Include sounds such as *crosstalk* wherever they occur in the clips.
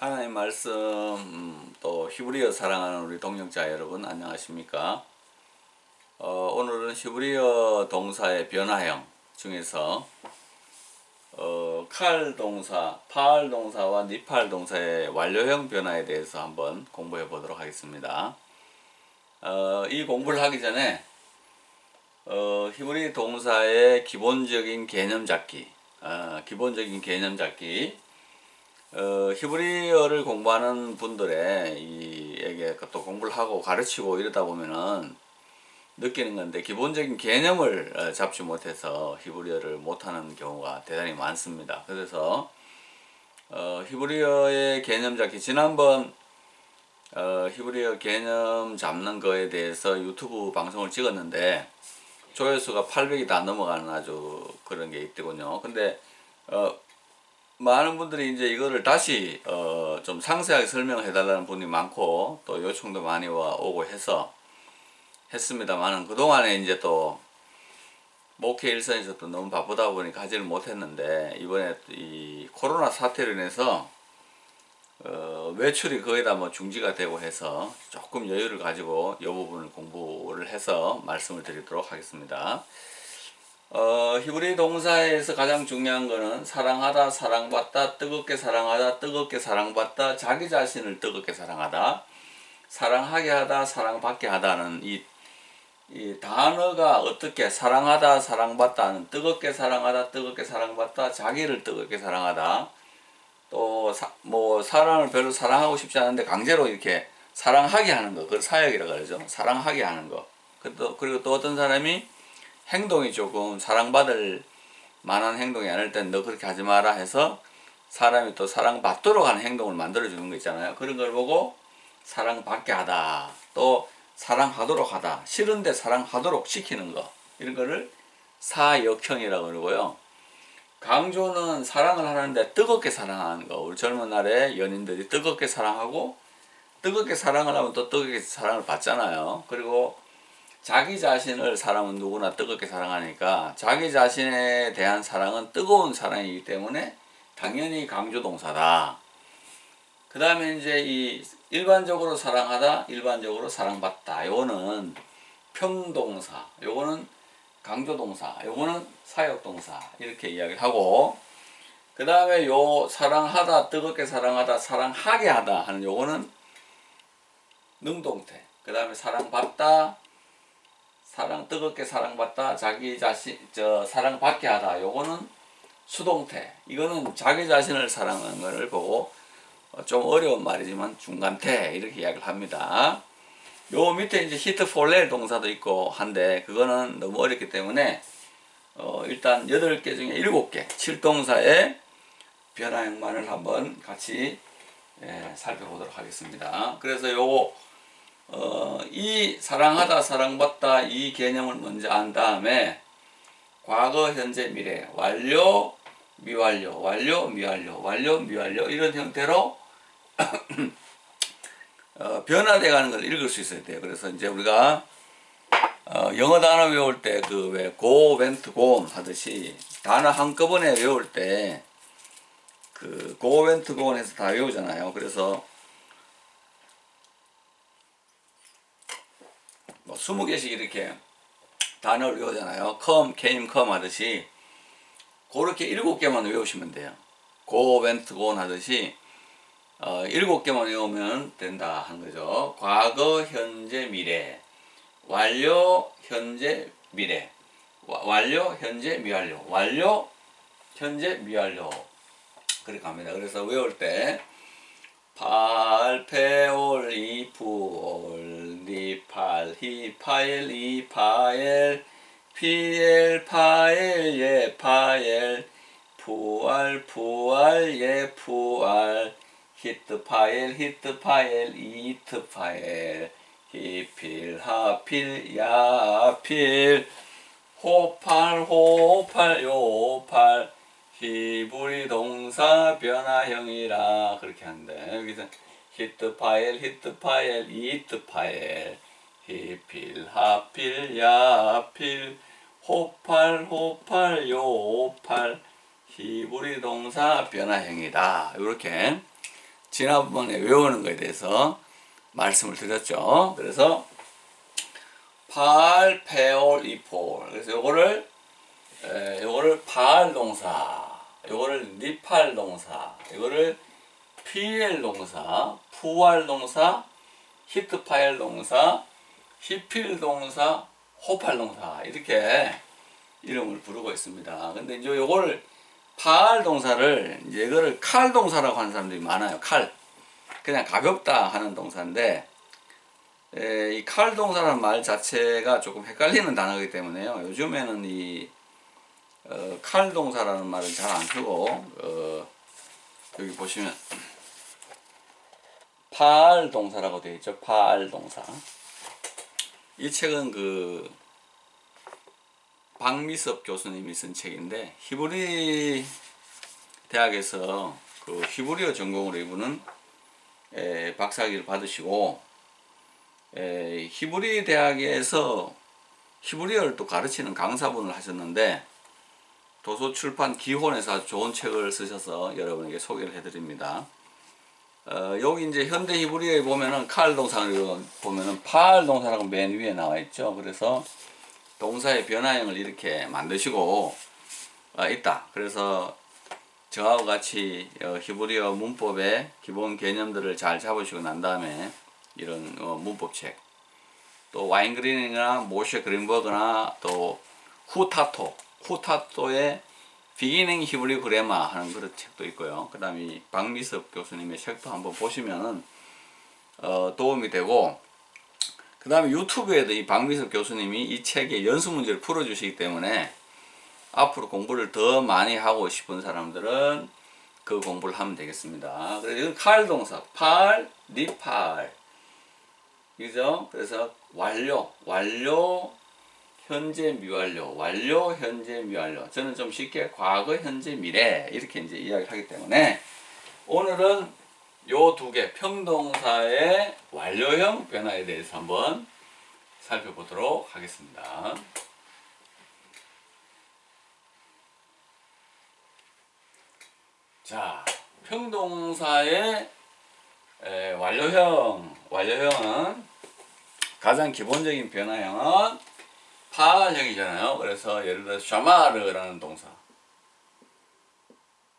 하나님 말씀 음, 또 히브리어 사랑하는 우리 동역자 여러분 안녕하십니까? 어, 오늘은 히브리어 동사의 변화형 중에서 어, 칼 동사, 파알 동사와 니팔 동사의 완료형 변화에 대해서 한번 공부해 보도록 하겠습니다. 어, 이 공부를 하기 전에 어, 히브리 동사의 기본적인 개념 잡기, 어, 기본적인 개념 잡기, 어, 히브리어를 공부하는 분들의 이에게 또 공부를 하고 가르치고 이러다 보면은 느끼는 건데 기본적인 개념을 어, 잡지 못해서 히브리어를 못하는 경우가 대단히 많습니다. 그래서 어, 히브리어의 개념 잡기 지난번 어, 히브리어 개념 잡는 거에 대해서 유튜브 방송을 찍었는데 조회수가 800이 다 넘어가는 아주 그런 게 있더군요. 근데 어, 많은 분들이 이제 이거를 다시 어, 좀 상세하게 설명해 달라는 분이 많고 또 요청도 많이 와 오고 해서 했습니다만은 그동안에 이제 또 목회 일선에서 또 너무 바쁘다 보니까 하지를 못했는데 이번에 이 코로나 사태로 인해서 어, 외출이 거의 다 뭐 중지가 되고 해서 조금 여유를 가지고 이 부분을 공부를 해서 말씀을 드리도록 하겠습니다. 어, 히브리 동사에서 가장 중요한 거는 사랑하다, 사랑받다, 뜨겁게 사랑하다, 뜨겁게 사랑받다, 자기 자신을 뜨겁게 사랑하다, 사랑하게 하다, 사랑받게 하다는 이, 이 단어가 어떻게 사랑하다, 사랑받다는 뜨겁게 사랑하다, 뜨겁게 사랑받다, 자기를 뜨겁게 사랑하다, 또 뭐 사람을 별로 사랑하고 싶지 않은데 강제로 이렇게 사랑하게 하는 거, 그걸 사역이라 그러죠. 사랑하게 하는 거. 그또 그리고 또 어떤 사람이 행동이 조금 사랑받을 만한 행동이 아닐 땐 너 그렇게 하지 마라 해서 사람이 또 사랑받도록 하는 행동을 만들어주는 거 있잖아요. 그런 걸 보고 사랑받게 하다. 또 사랑하도록 하다. 싫은데 사랑하도록 시키는 거. 이런 거를 사역형이라고 그러고요. 강조는 사랑을 하는데 뜨겁게 사랑하는 거. 우리 젊은 날에 연인들이 뜨겁게 사랑하고 뜨겁게 사랑을 하면 또 뜨겁게 사랑을 받잖아요. 그리고 자기 자신을 사람은 누구나 뜨겁게 사랑하니까 자기 자신에 대한 사랑은 뜨거운 사랑이기 때문에 당연히 강조 동사다. 그 다음에 이제 이 일반적으로 사랑하다, 일반적으로 사랑받다. 요거는 평동사, 요거는 강조동사, 요거는 사역동사 이렇게 이야기를 하고 그 다음에 요 사랑하다, 뜨겁게 사랑하다, 사랑하게 하다 하는 요거는 능동태. 그 다음에 사랑받다, 사랑 뜨겁게 사랑받다 자기 자신 저 사랑받게 하다. 요거는 수동태. 이거는 자기 자신을 사랑하는 것을 보고 어, 좀 어려운 말이지만 중간태 이렇게 이야기를 합니다. 요 밑에 이제 히트 폴렐 동사도 있고 한데 그거는 너무 어렵기 때문에 어 일단 8개 중에 7개 7동사의 변화형만을 한번 같이 예, 살펴보도록 하겠습니다. 그래서 요거 어, 이 사랑하다, 사랑받다 이 개념을 먼저 안 다음에 과거, 현재, 미래, 완료, 미완료, 완료, 미완료, 완료, 미완료 이런 형태로 *clears throat* 어, 변화돼 가는 걸 읽을 수 있어야 돼요. 그래서 이제 우리가 어, 영어 단어 외울 때 그 왜 go, went, gone 하듯이 단어 한꺼번에 외울 때 그 go, went, gone 해서 다 외우잖아요. 그래서 뭐 20개씩 이렇게 단어를 외우잖아요. come, came, come 하듯이 그렇게 7개만 외우시면 돼요. go, went, gone 하듯이 어, 7개만 외우면 된다 하는 거죠. 과거, 현재, 미래 완료, 현재, 미래 와, 완료, 현재, 미완료 완료, 현재, 미완료 그렇게 갑니다. 그래서 외울 때 팔페올 이프올 리팔 히파엘 이파엘 피엘 파엘 예파엘 푸알 푸알 예푸알 히트 파엘 히트 파엘 이트 파엘 히필 하필 야필 호팔 호팔 요팔 히브리 동사 변화형이라 그렇게 한대. 여기서 히트 파일, 히트 파일, 이트 파일, 히필, 하필, 야필, 호팔, 호팔, 요팔, 히브리 동사 변화형이다. 이렇게 지난번에 외우는 거에 대해서 말씀을 드렸죠. 그래서 팔, 페올, 이폴. 그래서 요거를 에, 요거를 파할 동사, 요거를 니팔 동사, 요거를 피엘 동사, 푸할 동사, 히트파엘 동사, 히필 동사, 호팔 동사 이렇게 이름을 부르고 있습니다. 근데 이제 요거를 파할 동사를 이제 이거를 칼 동사라고 하는 사람들이 많아요. 칼. 그냥 가볍다 하는 동사인데 에, 이칼 동사라는 말 자체가 조금 헷갈리는 단어이기 때문에요. 요즘에는 이 어, 칼 동사라는 말은 잘 안 쓰고 어, 여기 보시면 파알 동사라고 되어 있죠. 파알 동사. 이 책은 그 박미섭 교수님이 쓴 책인데 히브리 대학에서 그 히브리어 전공으로 이분은 에, 박사학위를 받으시고 에, 히브리 대학에서 히브리어를 또 가르치는 강사분을 하셨는데 도서 출판 기혼에서 좋은 책을 쓰셔서 여러분에게 소개를 해드립니다. 어, 여기 이제 현대 히브리어에 보면은 칼 동사를 보면은 파알 동사라고 맨 위에 나와 있죠. 그래서 동사의 변화형을 이렇게 만드시고 어, 있다. 그래서 저하고 같이 어, 히브리어 문법의 기본 개념들을 잘 잡으시고 난 다음에 이런 어, 문법책 또 와인 그린이나 모셰 그린버그나 또 후타토 후타토의 비기닝 히브리 그레마 하는 그런 책도 있고요. 그 다음에 박미섭 교수님의 책도 한번 보시면은 어, 도움이 되고 그 다음에 유튜브에도 이 박미섭 교수님이 이 책의 연수 문제를 풀어주시기 때문에 앞으로 공부를 더 많이 하고 싶은 사람들은 그 공부를 하면 되겠습니다. 그래서 칼 동사, 팔, 니팔. 그죠? 그래서 완료, 완료, 현재 미완료, 완료, 현재 미완료. 저는 좀 쉽게 과거, 현재, 미래 이렇게 이제 이야기를 하기 때문에 오늘은 요 두 개 평동사의 완료형 변화에 대해서 한번 살펴보도록 하겠습니다. 자, 평동사의 에, 완료형, 완료형은 가장 기본적인 변화형은 파형이잖아요. 그래서 예를 들어 샤마르라는 동사.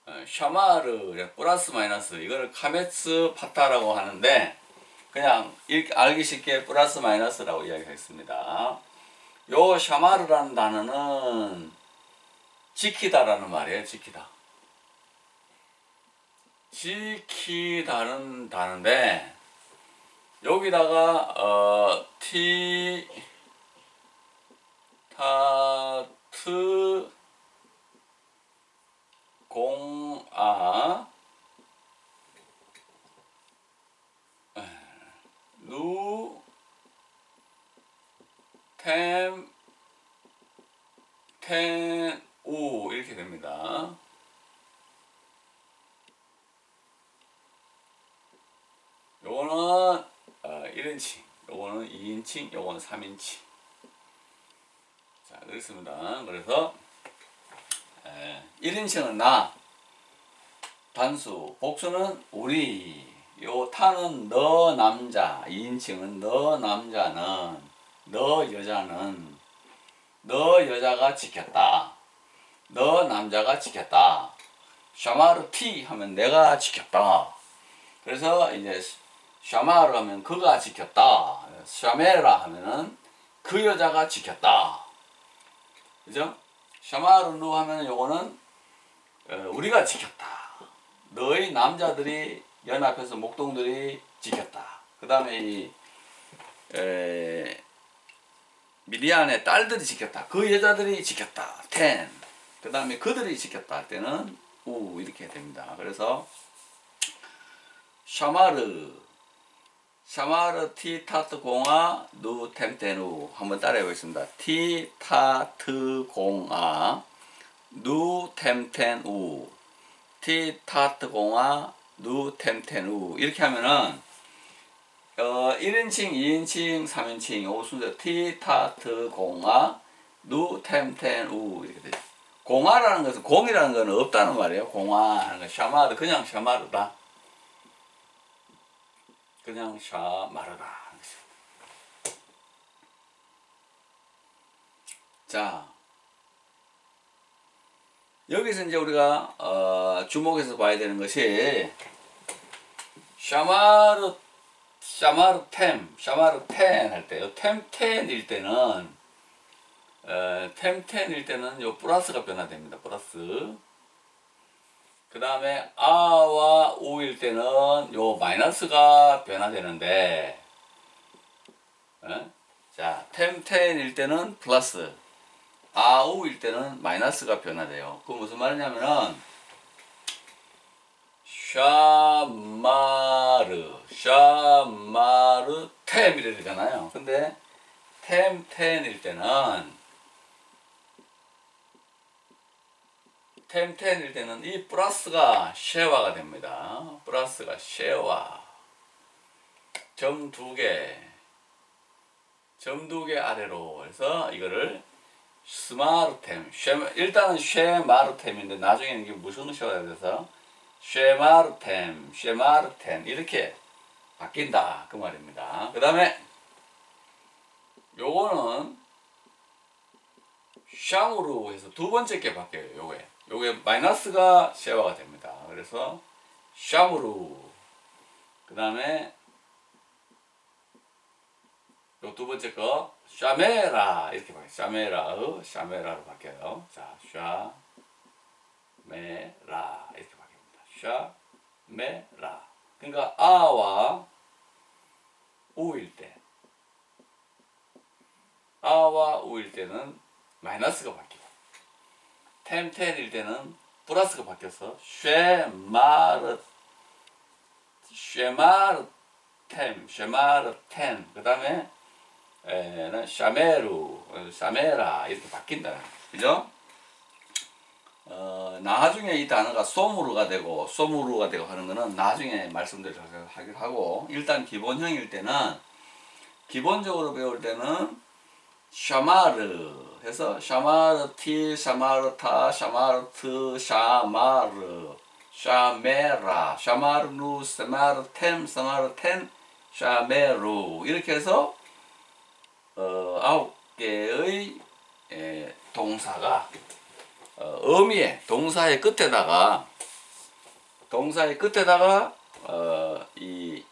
어, 샤마르 플러스 마이너스 이거를 카메츠 파타라고 하는데 그냥 알기 쉽게 플러스 마이너스라고 이야기하겠습니다. 요 샤마르라는 단어는 지키다라는 말이에요. 지키다. 지키다는 단어인데 여기다가 어, 티 타트 공아 누 템, 텐, 우 이렇게 됩니다. 요거는 어, 1인칭, 요거는 2인칭, 요거는 3인칭. 자, 그렇습니다. 그래서 에, 1인칭은 나, 단수, 복수는 우리, 요 타는 너 남자, 2인칭은 너 남자는, 너 여자는, 너 여자가 지켰다. 너 남자가 지켰다. 샤마르 티 하면 내가 지켰다. 그래서 이제 샤마르 하면 그가 지켰다. 샤메라 하면은 그 여자가 지켰다. 그죠? 샤마르누 하면 요거는 어, 우리가 지켰다. 너희 남자들이 연합해서 목동들이 지켰다. 그 다음에 이 에, 미디안의 딸들이 지켰다. 그 여자들이 지켰다. 텐. 그 다음에 그들이 지켰다 할 때는 우 이렇게 됩니다. 그래서 샤마르 샤마르 티 타트 공아 누 템테누 한번 따라해 보겠습니다. 티 타트 공아 누 템텐우 티 타트 공아 누 템텐우 이렇게 하면은 어 1인칭, 2인칭, 3인칭 요 순서 티 타트 공아 누 템텐우 이렇게 되죠. 공아라는 것은 공이라는 것은 없다는 말이에요. 공아 하는 거 샤마르 그냥 샤마르다. 그냥 샤마르라. 자, 여기서 이제 우리가 어, 주목해서 봐야 되는 것이 샤마르 샤마르 템, 샤마르 텐 할 때요. 템 텐일 때는 어, 템 텐일 때는 요 플러스가 변화됩니다. 플러스. 그 다음에 아와 우일 때는 요 마이너스가 변화되는데 어? 자, 템 텐일 때는 플러스 아우일 때는 마이너스가 변화돼요. 그 무슨 말이냐면은 샤마르 샤마르 템 이래 되잖아요. 근데 템 텐일 때는 템 텐일 때는 이 플러스가 쉐와가 됩니다. 플러스가 쉐와 점 두 개, 점 두 개 아래로 해서 이거를 스마르템, 쉐, 일단은 쉐마르템인데 나중에는 이게 무슨 쉐가 돼서 쉐마르템, 쉐마르템 이렇게 바뀐다 그 말입니다. 그 다음에 요거는 샹으로 해서 두 번째 게 바뀌어요. 요게 요게 마이너스가 쉐와가 됩니다. 그래서 샹으로 그 다음에 요 두 번째 거 샤메라 이렇게 바뀌어요. 샤메라의 샤메라로 바뀌어요. 자, 샤메라 이렇게 바뀝니다. 샤메라. 그러니까 아와 우일 때 아와 우일 때는 마이너스가 바뀌고 템 텐일 때는 플러스가 바뀌어서 쉐마르 쉐마르 템 쉐마르 텐 그 다음에 에는 샤메루, 어, 샤메라 이렇게 바뀐다. 그죠? 어, 나중에 이 단어가 소무르가 되고 소무르가 되고 하는 거는 나중에 말씀드리도록 하기로 하고 일단 기본형일 때는 기본적으로 배울 때는 샤마르 해서 샤마르티, 샤마르타, 샤마르트, 샤마르, 샤메라, 샤마르누, 샤마르템, 샤마르텐, 샤메루. 이렇게 해서 어, 아홉 개의 에, 동사가 어, 의미의 동사의 끝에다가 동사의 끝에다가 어, 이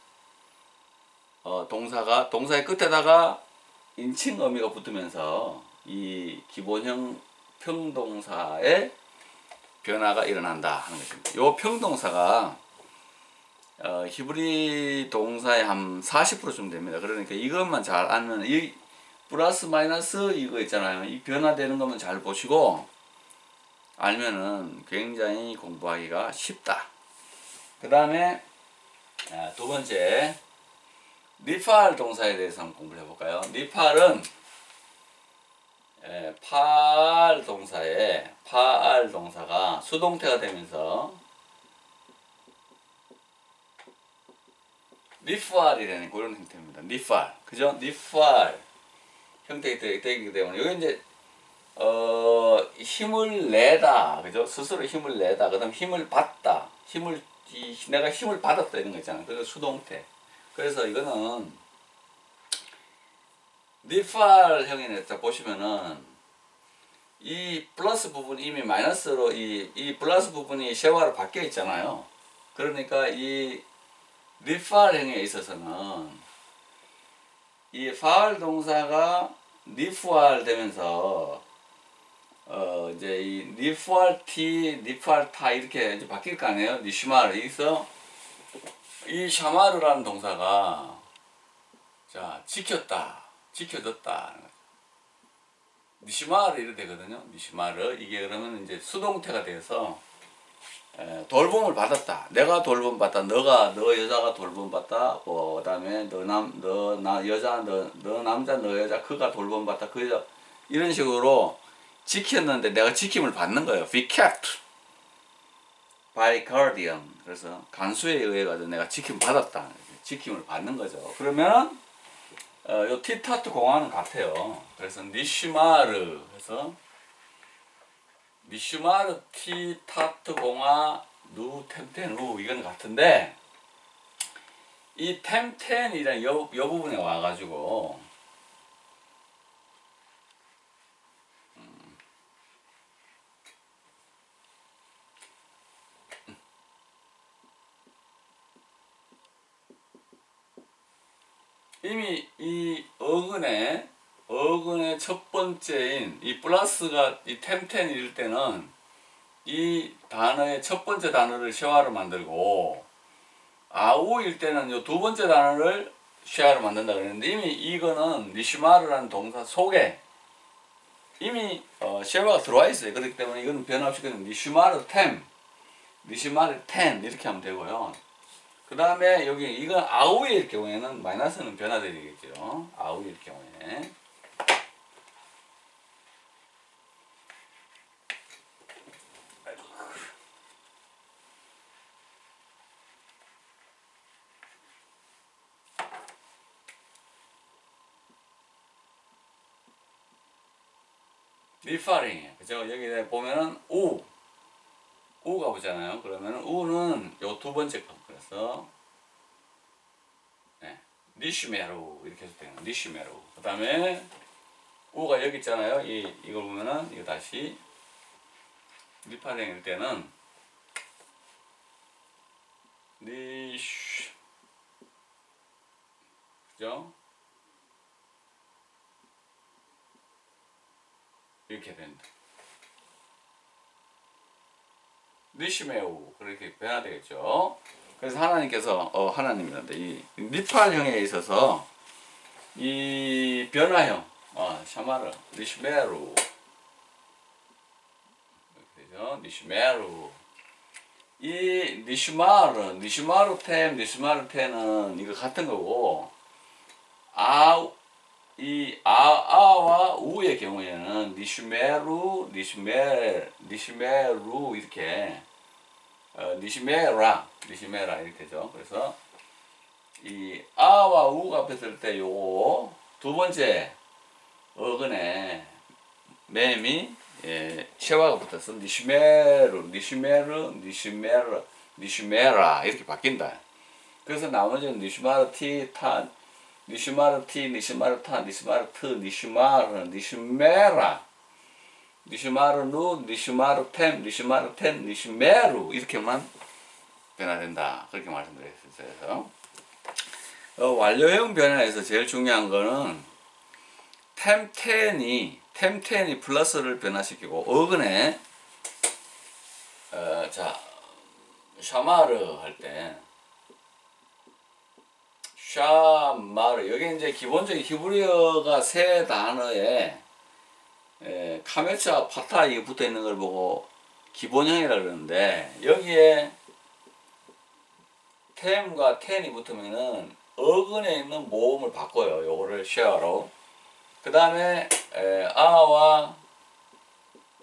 어, 동사가 동사의 끝에다가 인칭 의미가 붙으면서 이 기본형 평동사의 변화가 일어난다 하는 것입니다. 요 평동사가 어, 히브리 동사의 한 40%쯤 됩니다. 그러니까 이것만 잘 알면 이 플러스 마이너스 이거 있잖아요. 이 변화되는 것만 잘 보시고 알면은 굉장히 공부하기가 쉽다. 그 다음에 아, 두 번째 니팔 동사에 대해서 한번 공부를 해볼까요? 니팔은 에, 팔 동사에 팔 동사가 수동태가 되면서 니팔이라는 그런 형태입니다. 니팔, 그죠? 니팔 형태가 되- 되기 때문에 여기 이제 어 힘을 내다, 그죠? 스스로 힘을 내다, 그다음 힘을 받다, 힘을 이, 내가 힘을 받았다 이런 거 있잖아요. 그래서 수동태. 그래서 이거는 니팔 형이네 딱 보시면은 이 플러스 부분이 이미 마이너스로 이, 이 플러스 부분이 쉐와로 바뀌어 있잖아요. 그러니까 이 니팔 형에 있어서는 이 파울 동사가 니프알 되면서 어 이제 이 니프알 티, 니프알 타 이렇게 이제 바뀔 거 아니에요? 니시마르 여기서 이 샤마르라는 동사가 자 지켰다, 지켜졌다. 니시마르 이래 되거든요. 니시마르 이게 그러면 이제 수동태가 돼서 에, 돌봄을 받았다. 내가 돌봄 받다. 너가 너 여자가 돌봄 받다. 뭐 그다음에 너 남 너 나 여자 너 너 남자 너 여자 그가 돌봄 받다. 그 여자 이런 식으로 지켰는데 내가 지킴을 받는 거예요. Be kept guardian. 그래서 간수에 의해 가지고 내가 지킴 받았다. 지킴을 받는 거죠. 그러면 어, 요 티타트 공화는 같아요. 그래서 니시마르 해서 니슈마르 티 타트 공화 누 템텐 우 이건 같은데 이 템텐이라는 요, 요 부분에 와가지고 이미 이 어근의 어근의 첫 번째인 이 플러스가 이 템텐일 때는 이 단어의 첫 번째 단어를 쉐화로 만들고 아우일 때는 요 두 번째 단어를 쉐화로 만든다 그랬는데 이미 이거는 니시마르라는 동사 속에 이미 어, 쉐화가 들어와 있어요. 그렇기 때문에 이거는 변화시키는 니시마르 템, 니시마르 텐 이렇게 하면 되고요. 그 다음에 여기 이건 아우일 경우에는 마이너스는 변화되겠죠. 아우일 경우에. 리파링 그죠? 여기 보면은 우 우가 보잖아요. 그러면은 우는 요 두 번째 거. 그래서 네. 니슈메루 이렇게 해서 되는 니슈메루. 그다음에 우가 여기 있잖아요. 이 이걸 보면은 이거 다시 리파링일 때는 니슈 그죠? 이렇게 된다. 니시메우 그렇게 변화되겠죠. 그래서 하나님께서 어 하나님이란다. 이 니팔형에 있어서 이 변화형 어 샤마르 이렇게 되죠. 니시메루 이 니시마르 니시마르 템 니시마르 템은 이거 같은 거고 아이 아, 아와 우의 경우에는 니슈메루, 니슈메, 니슈메루 이렇게 어, 니시메라, 니시메라 이렇게 되죠. 그래서 이 아와 우가 붙을 때 요거 두 번째 어근에 맴이 예, 쉐와가 붙어서 니시메루, 니시메르, 니시메르, 니시메라 이렇게 바뀐다. 그래서 나머지는 니시마르 티, 타, 니시마르 티, 니시마르 타, 니시마르 트, 니시마르, 니시메라, 니시마르 누, 니시마르 템, 니시마르 텐, 니시메루 이렇게만 변화된다. 그렇게 말씀드렸어요. 어, 완료형 변화에서 제일 중요한 거는 템텐이 템텐이 플러스를 변화시키고 어근에 어, 자 샤마르 할 때 샤마르 여기 이제 기본적인 히브리어가 세 단어에 에, 카메차 파타 이 붙어 있는 걸 보고 기본형이라 그러는데 여기에 템과 텐이 붙으면은 어근에 있는 모음을 바꿔요. 요거를 쉐어로. 그 다음에 아와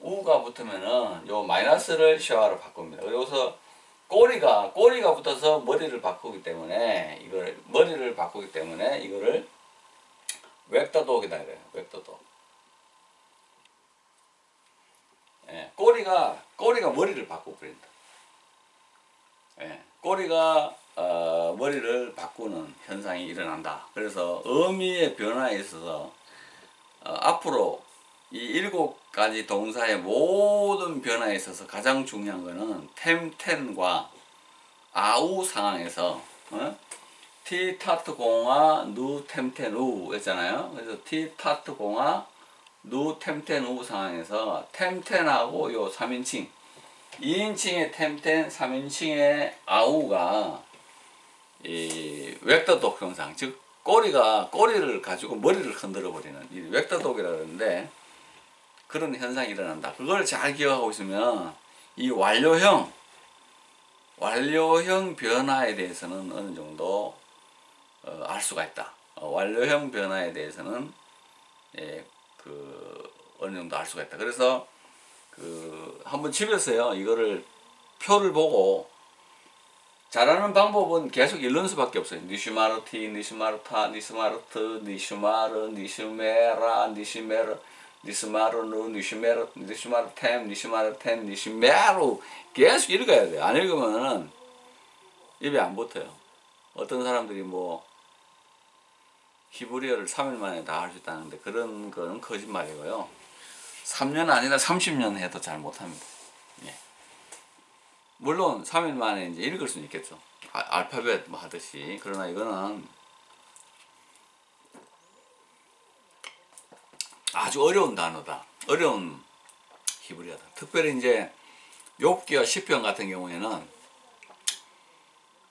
우가 붙으면은 요 마이너스를 쉐어로 바꿉니다. 그래서 꼬리가 꼬리가 붙어서 머리를 바꾸기 때문에 이걸 머리를 바꾸기 때문에 이거를 웹더독이다 그래요. 웹더독. 예, 꼬리가 꼬리가 머리를 바꾸고 버린다. 예, 꼬리가 어, 머리를 바꾸는 현상이 일어난다. 그래서 의미의 변화에 있어서 어, 앞으로 이 일곱 가지 동사의 모든 변화에 있어서 가장 중요한 것은 템텐과 아우 상황에서 어? 티 타트 공화 누 템텐 우 했잖아요. 그래서 티 타트 공화 누 템텐 우 상황에서 템텐하고 요 3인칭 2인칭의 템텐 3인칭의 아우가 이 벡터 독 형상 즉 꼬리가 꼬리를 가지고 머리를 흔들어 버리는 이 벡터 독이라 그러는데 그런 현상이 일어난다. 그걸 잘 기억하고 있으면 이 완료형 완료형 변화에 대해서는 어느 정도 어, 알 수가 있다. 어, 완료형 변화에 대해서는 예, 그 어느 정도 알 수가 있다. 그래서 그 한번 집에서요 이거를 표를 보고 잘하는 방법은 계속 읽는 수밖에 없어요. 니슈마르티, 니슈마르타, 니스마르트, 니슈마르, 니슈메라, 니슈메르, 니스마르누, 니슈메르, 니슈마르템, 니슈마르템, 니슈메루 계속 읽어야 돼요. 안 읽으면은 입에 안 붙어요. 어떤 사람들이 뭐 히브리어를 3일 만에 다 할 수 있다는데 그런 거는 거짓말이고요. 3년 아니라 30년 해도 잘 못합니다. 예. 물론 3일 만에 이제 읽을 수는 있겠죠. 아, 알파벳 뭐 하듯이. 그러나 이거는 아주 어려운 단어다. 어려운 히브리어다. 특별히 이제 욥기와 시편 같은 경우에는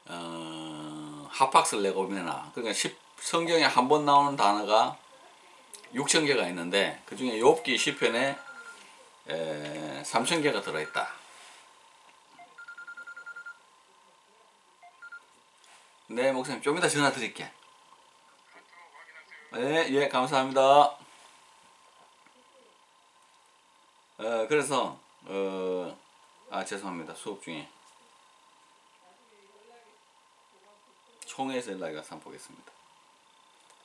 어, 합학스를 내고면아 그러니까 십- 성경에 한 번 나오는 단어가 6천 개가 있는데 그 중에 욥기 시편에 에, 3천 개가 들어있다. 네 목사님 좀 이따 전화 드릴게. 네, 예 감사합니다. 어, 그래서 어, 아 죄송합니다 수업 중에 총회에서 연락이 와서 한번 보겠습니다.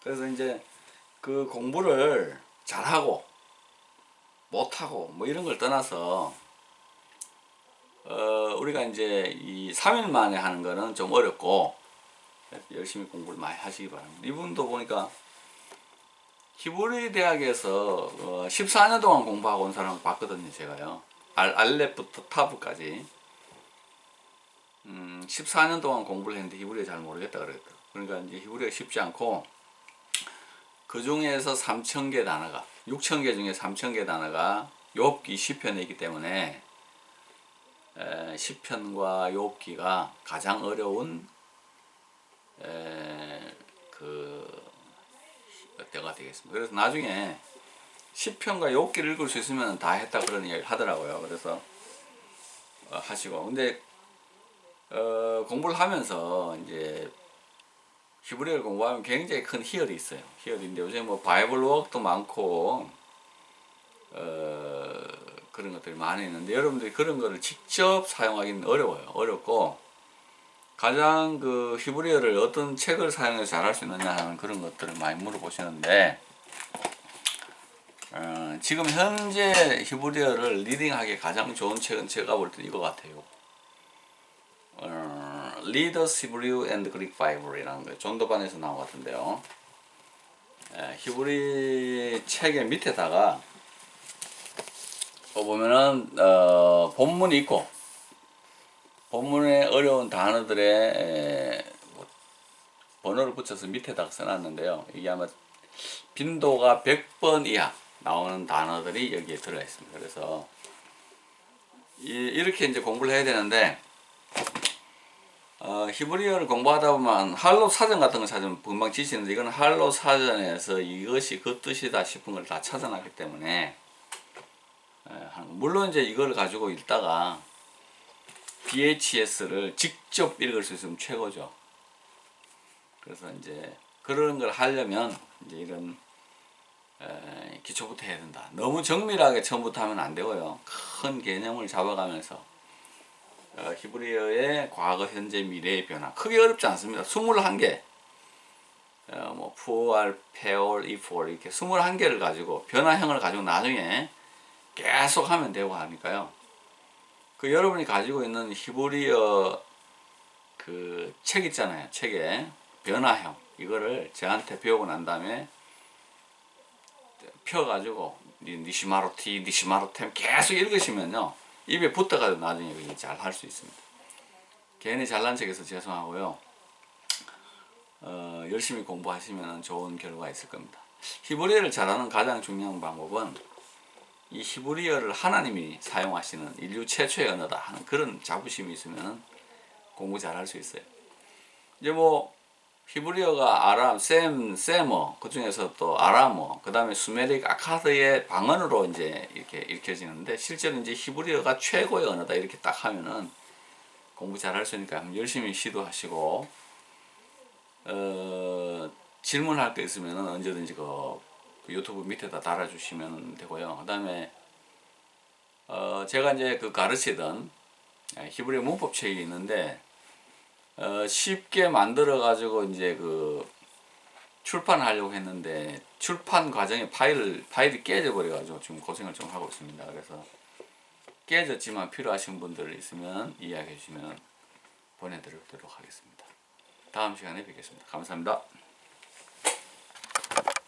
그래서 이제 그 공부를 잘하고 못하고 뭐 이런 걸 떠나서 어, 우리가 이제 이 3일 만에 하는 거는 좀 어렵고 열심히 공부를 많이 하시기 바랍니다. 이분도 보니까 히브리 대학에서 어, 14년 동안 공부하고 온 사람을 봤거든요, 제가요. 알, 알렙부터 타브까지. 음, 14년 동안 공부를 했는데 히브리어 잘 모르겠다 그랬다. 그러니까 이제 히브리어가 쉽지 않고 그 중에서 3천 개 단어가 6천 개 중에 3천 개 단어가 욥기 시편에 있기 때문에 에, 시편과 욥기가 가장 어려운 에, 그 때가 되겠습니다. 그래서 나중에 시편과 욥기를 읽을 수 있으면 다 했다 그런 이야기를 하더라고요. 그래서 어, 하시고 근데 어, 공부를 하면서 이제 히브리어를 공부하면 굉장히 큰 희열이 있어요. 희열인데 요새 뭐 바이블 워크도 많고 어, 그런 것들이 많이 있는데 여러분들이 그런 거를 직접 사용하기는 어려워요. 어렵고 가장 그 히브리어를 어떤 책을 사용해서 잘할 수 있느냐 하는 그런 것들을 많이 물어보시는데 어, 지금 현재 히브리어를 리딩하기 가장 좋은 책은 제가 볼 때 이거 같아요. 어, Leaders Hebrew and Greek Bible이라는 거 전도반에서 나온 것 같은데요. 에, 히브리 책의 밑에다가 어, 보면은 어, 본문이 있고 본문에 어려운 단어들의 에, 뭐, 번호를 붙여서 밑에다가 써놨는데요. 이게 아마 빈도가 100번 이하 나오는 단어들이 여기에 들어 있습니다. 그래서 이, 이렇게 이제 공부를 해야 되는데 어, 히브리어를 공부하다 보면 할로 사전 같은 거 찾으면 금방 지시는데 이건 할로 사전에서 이것이 그 뜻이다 싶은 걸 다 찾아놨기 때문에 거. 물론 이제 이걸 가지고 읽다가 BHS를 직접 읽을 수 있으면 최고죠. 그래서 이제 그런 걸 하려면 이제 이런 에, 기초부터 해야 된다. 너무 정밀하게 처음부터 하면 안 되고요. 큰 개념을 잡아가면서 어, 히브리어의 과거, 현재, 미래의 변화. 크게 어렵지 않습니다. 21개. 어, 뭐, 푸알, 페올, 이폴, 이렇게 21개를 가지고, 변화형을 가지고 나중에 계속 하면 되고 하니까요. 그 여러분이 가지고 있는 히브리어 그 책 있잖아요. 책에 변화형. 이거를 저한테 배우고 난 다음에 펴가지고, 니- 니시마로티, 니시마로템 계속 읽으시면요. 입에 붙어가지고 나중에 잘 할 수 있습니다. 괜히 잘난 척해서 죄송하고요. 어, 열심히 공부하시면 좋은 결과가 있을 겁니다. 히브리어를 잘하는 가장 중요한 방법은 이 히브리어를 하나님이 사용하시는 인류 최초의 언어다 하는 그런 자부심이 있으면 공부 잘할 수 있어요. 이제 뭐 히브리어가 아람, 셈, 세머 그 중에서 또 아람어, 그 다음에 수메릭 아카드의 방언으로 이제 이렇게 읽혀지는데 실제로 이제 히브리어가 최고의 언어다 이렇게 딱 하면은 공부 잘 할 수 있으니까 열심히 시도하시고 어, 질문할 거 있으면은 언제든지 그, 그 유튜브 밑에다 달아주시면 되고요. 그 다음에 어, 제가 이제 그 가르치던 히브리어 문법 책이 있는데 어, 쉽게 만들어 가지고 이제 그 출판하려고 했는데 출판 과정에 파일 파일이 깨져 버려 가지고 지금 고생을 좀 하고 있습니다. 그래서 깨졌지만 필요하신 분들 있으면 이야기해 주시면 보내드리도록 하겠습니다. 다음 시간에 뵙겠습니다. 감사합니다.